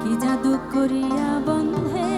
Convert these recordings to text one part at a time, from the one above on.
কি জাদু করিয়া বন্ধে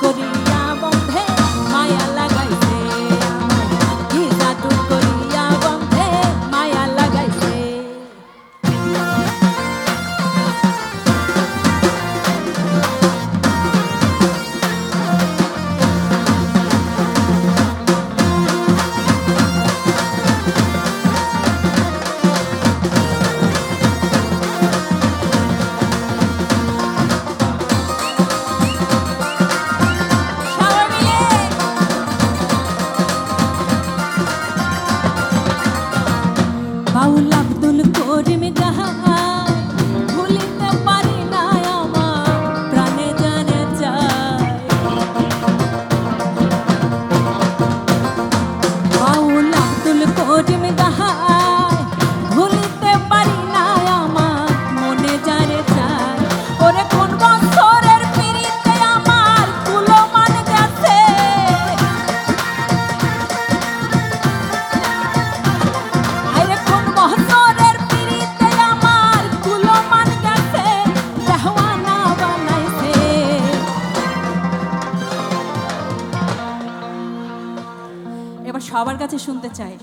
জাদু কাছে শুনতে চাই।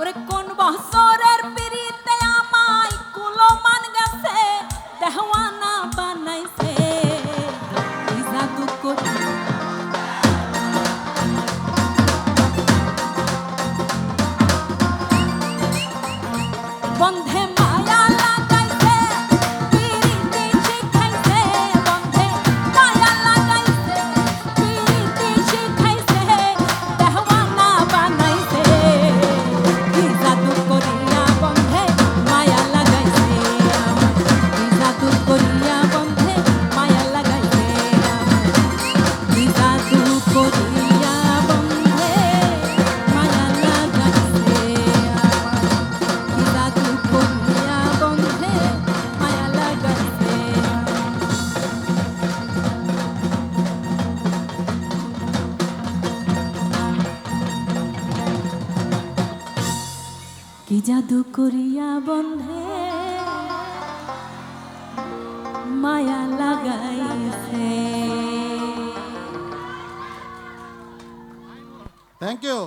ওরে, কোন বছরের পিড়িতে আমায় কুলো মান গেছে, দেহওয়ানা বানাইছে। ইজা দুঃখ জাদু করিয়া বন্ধে মায়া লাগাইছে। Thank you